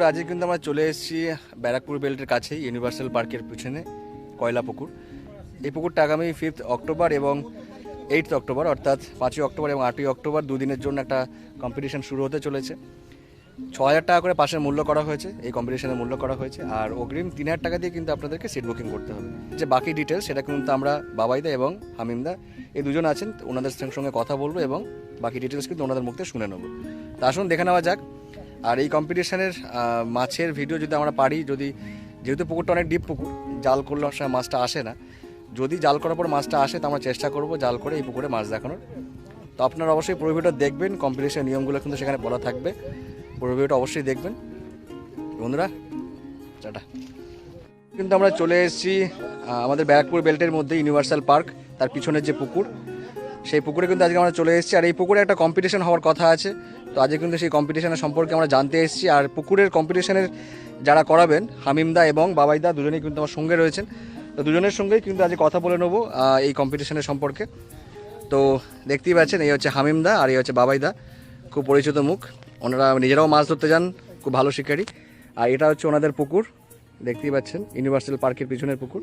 বন্ধুরা আজকে কিন্তু আমরা চলে এসেছি ব্যারাকপুর বেল্টের কাছে ইউনিভার্সাল পার্কের পিছনে, কয়লা পুকুর। এই পুকুরটা আগামী ফিফথ অক্টোবর এবং এইটথ অক্টোবর অর্থাৎ পাঁচই অক্টোবর এবং আটই অক্টোবর দুদিনের জন্য একটা কম্পিটিশন শুরু হতে চলেছে। ছ হাজার টাকা করে পাশের মূল্য করা হয়েছে, এই কম্পিটিশনের মূল্য করা হয়েছে, আর অগ্রিম তিন হাজার টাকা দিয়ে কিন্তু আপনাদেরকে সিট বুকিং করতে হবে। যে বাকি ডিটেলস সেটা কিন্তু আমরা বাবাইদা এবং হামিমদা এই দুজন আছেন, ওনাদের সঙ্গে কথা বলব এবং বাকি ডিটেলস কিন্তু ওনাদের মুখ শুনে নেব। তা আসুন, দেখে নেওয়া যাক। আর এই কম্পিটিশনের মাছের ভিডিও যদি আমরা পারি, যদি, যেহেতু পুকুরটা অনেক ডিপ পুকুর, জাল করলে অনেক সময় মাছটা আসে না। যদি জাল করার পর মাছটা আসে, তো আমরা চেষ্টা করব জাল করে এই পুকুরে মাছ দেখানোর। তো আপনারা অবশ্যই পুরো দেখবেন কম্পিটিশন নিয়মগুলো কিন্তু সেখানে বলা থাকবে। পুরো ভিডিওটা অবশ্যই দেখবেন। বন্ধুরা, টাটা। কিন্তু আমরা চলে এসেছি আমাদের ব্যারাকপুর বেল্টের মধ্যে ইউনিভার্সাল পার্ক তার পিছনের যে পুকুর। সেই পুকুরে কিন্তু আজকে আমরা চলে এসেছি। আর এই পুকুরে একটা কম্পিটিশন হওয়ার কথা আছে। তো আজকে কিন্তু সেই কম্পিটিশনের সম্পর্কে আমরা জানতে এসেছি। আর পুকুরের কম্পিটিশনের যারা করাবেন, হামিমদা এবং বাবাইদা দুজনেই কিন্তু আমার সঙ্গে রয়েছেন। তো দুজনের সঙ্গেই কিন্তু আজকে কথা বলে নেব এই কম্পিটিশনের সম্পর্কে। তো দেখতেই পাচ্ছেন, এই হচ্ছে হামিমদা আর এই হচ্ছে বাবাইদা। খুব পরিচিত মুখ। ওনারা নিজেরাও মাছ ধরতে যান, খুব ভালো শিকারী। আর এটা হচ্ছে ওনাদের পুকুর। দেখতেই পাচ্ছেন ইউনিভার্সাল পার্কের পিছনের পুকুর।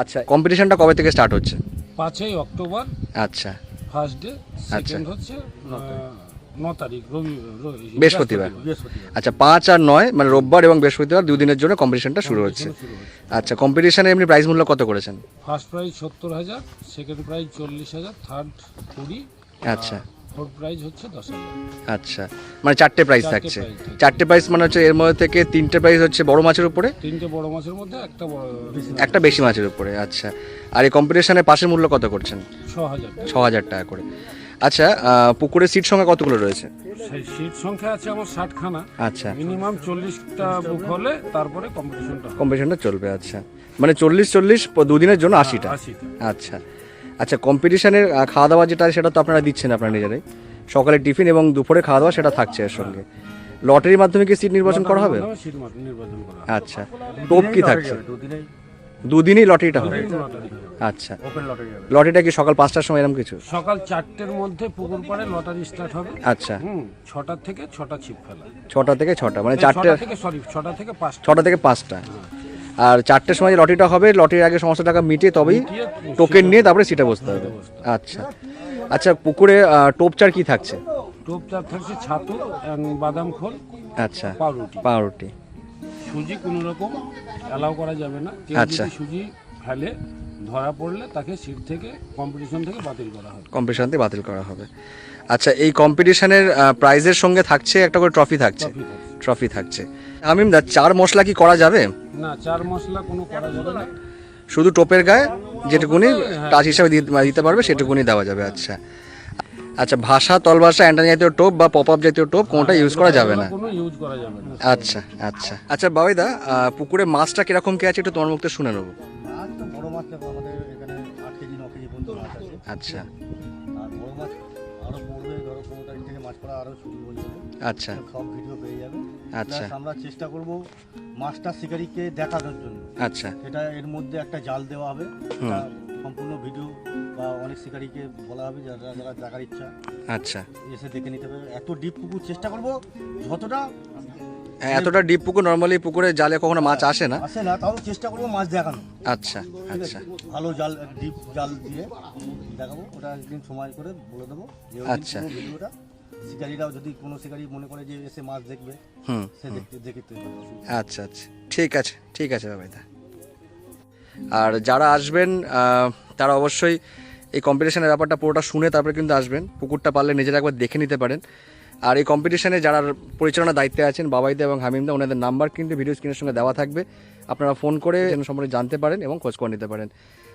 আচ্ছা কম্পিটিশনটা কবে থেকে স্টার্ট হচ্ছে? পাঁচই অক্টোবর আচ্ছা। ফার্স্ট ডে সেকেন্ড হচ্ছে ন তারিখ রবি বৃহস্পতিবার। আচ্ছা পাঁচ আর নয় মানে রোববার এবং বৃহস্পতিবার দুদিনের জন্য কম্পিটিশনটা শুরু হচ্ছে। শুরু হচ্ছে। আচ্ছা কম্পিটিশনে এমনি প্রাইস মূল্য কত করেছেন? ফার্স্ট প্রাইজ সত্তর হাজার সেকেন্ড প্রাইজ চল্লিশ হাজার থার্ড কুড়ি। আচ্ছা। ফোর্থ প্রাইজ হচ্ছে দশ হাজার। আচ্ছা মানে চারটে প্রাইস থাকছে। চারটে প্রাইস মানে হচ্ছে এর মধ্যে থেকে তিনটে প্রাইস হচ্ছে বড় মাছের উপরে? তিনটে বড় মাছের মধ্যে একটা বড় একটা বেশি মাছের উপরে আচ্ছা। আর এই কম্পিটিশনে পাশের মূল্য কত করছেন? ছ হাজার ছ হাজার টাকা করে। আচ্ছা পুকুরের সিট সংখ্যা কতগুলো রয়েছে? সিট সংখ্যা আছে আমার ষাটখানা। আচ্ছা। মিনিমাম চল্লিশটা বুক হলে তারপরে কম্পিটিশনটা কম্পিটিশনটা চলবে আচ্ছা। মানে চল্লিশ চল্লিশ দুদিনের জন্য আশিটা। আশিটা। আচ্ছা। আচ্ছা কম্পিটিশনের খাওয়া দাওয়া যেটা সেটা তো আপনারা দিচ্ছেন আপনারা নিজেরাই। সকালে টিফিন এবং দুপুরে খাওয়া দাওয়া সেটা থাকছে এর সঙ্গে। লটারির মাধ্যমে কি সিট নির্বাচন করা হবে। আচ্ছা টোপ কি থাকছে? দুদিনই। লটারিটা হবে? লটারি হবে। আচ্ছা লটারিটা কি সকাল পাঁচটার সময় এরকম কিছু? সকাল চারটের মধ্যে পুকুর পাড়ে লটারি স্টার্ট হবে। আচ্ছা। হুম ছটার থেকে ছটা ছিপ ফেলা। ছটা থেকে ছটা মানে চারটে থেকে সরি ছটা থেকে পাঁচটা। ছটা থেকে পাঁচটা। আর চারটের সময় যে লটারিটা হবে লটির আগে সমস্ত টাকা মিটিয়ে তবেই টোকেন নিয়ে তারপরে সিটে বসতে হবে। আচ্ছা। আচ্ছা পুকুরে টোপচার কি থাকছে? টোপচার থাকছে ছাতু বাদাম খোল আচ্ছা পাউরুটি। পাউরুটি। সুজি কোনো রকম অ্যালাউ করা যাবে না। আচ্ছা। সুজি ফেলে ধরা পড়লে তাকে সিট থেকে কম্পিটিশন থেকে বাতিল করা হবে। কম্পিটিশনতে বাতিল করা হবে। আচ্ছা এই কম্পিটিশনের প্রাইজের সঙ্গে থাকছে একটা করে ট্রফি থাকছে। ট্রফি থাকছে। আমিম দা চার মশলা কি করা যাবে? না চার মশলা কোনো করা যাবে না। শুধু টোপের গায়ে যেটুকুনি টাচ হিসাবে দিতে পারবে সেটুকুনি দেওয়া যাবে আচ্ছা। আচ্ছা ভাষা তলভাষা অ্যান্টানি জাতীয় টোপ বা পপ আপ জাতীয় টোপ কোনটা ইউজ করা যাবে না? কোনো ইউজ করা যাবে না। আচ্ছা আচ্ছা। আচ্ছা বাবাইদা পুকুরে মাছটা কীরকম কে আছে একটু তোমার মুখতে শুনে নেব। মাছ তো বড় মাছ দেখো আমাদের এখানে আট কেজি ন কেজি পর্যন্ত মাছ আছে। আচ্ছা। আর বড় মাছ আরও পড়বে ধরো পনেরো তারিখ থেকে মাছ পড়া আরও শুরু হয়ে যাবে। আচ্ছা। সব ভিডিও পেয়ে যাবে। আচ্ছা। আমরা চেষ্টা করব মাছটা শিকারিকে দেখানোর জন্য। আচ্ছা। সেটা এর মধ্যে একটা জাল দেওয়া হবে। সম্পূর্ণ ভিডিও বা অনেক শিকারিকে বলা হবে যারা যারা দেখার ইচ্ছা। আচ্ছা। এসে দেখে নিতে হবে এত ডিপ পুকুর চেষ্টা করব যতটা হ্যাঁ, এতটা ডিপ পুকুর নর্মালি পুকুরে জালে কখনো মাছ আসে না। আসে না তাও চেষ্টা করব মাছ দেখানো আচ্ছা আচ্ছা। ভালো জাল ডিপ জাল দিয়ে দেখাবো ওটা একদিন সময় করে বলে দেবো। আচ্ছা। ভিডিওটা শিকারীরাও যদি কোনো শিকারী মনে করে যে এসে মাছ দেখবে হুম। সে দেখতে দেখতে আচ্ছা আচ্ছা। ঠিক আছে ঠিক আছে বাবাইদা। আর যারা আসবেন তারা অবশ্যই এই কম্পিটিশনের ব্যাপারটা পুরোটা শুনে তারপরে কিন্তু আসবেন। পুকুরটা পারলে নিজেরা একবার দেখে নিতে পারেন। আর এই কম্পিটিশনে যারা পরিচালনার দায়িত্বে আছেন, বাবাইদা এবং হামিমদা, ওনাদের নাম্বার কিন্তু ভিডিও স্ক্রিনের সঙ্গে দেওয়া থাকবে। আপনারা ফোন করে সম্পর্কে জানতে পারেন এবং খোঁজ করে নিতে পারেন।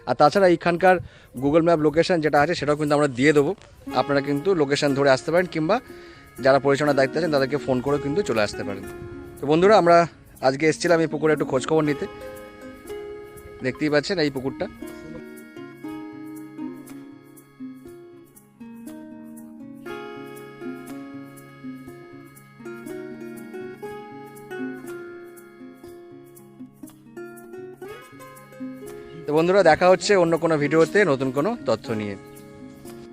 আর তাছাড়া এইখানকার গুগল ম্যাপ লোকেশন যেটা আছে, সেটাও কিন্তু আমরা দিয়ে দেবো। আপনারা কিন্তু লোকেশন ধরে আসতে পারেন কিংবা যারা পরিচালনার দায়িত্বে আছেন, তাদেরকে ফোন করেও কিন্তু চলে আসতে পারেন। তো বন্ধুরা, আমরা আজকে এসেছিলাম এই পুকুরে একটু খোঁজখবর নিতে। দেখতেই পাচ্ছেন এই পুকুরটা। তো বন্ধুরা দেখা হচ্ছে অন্য কোনো ভিডিওতে নতুন কোনো তথ্য নিয়ে।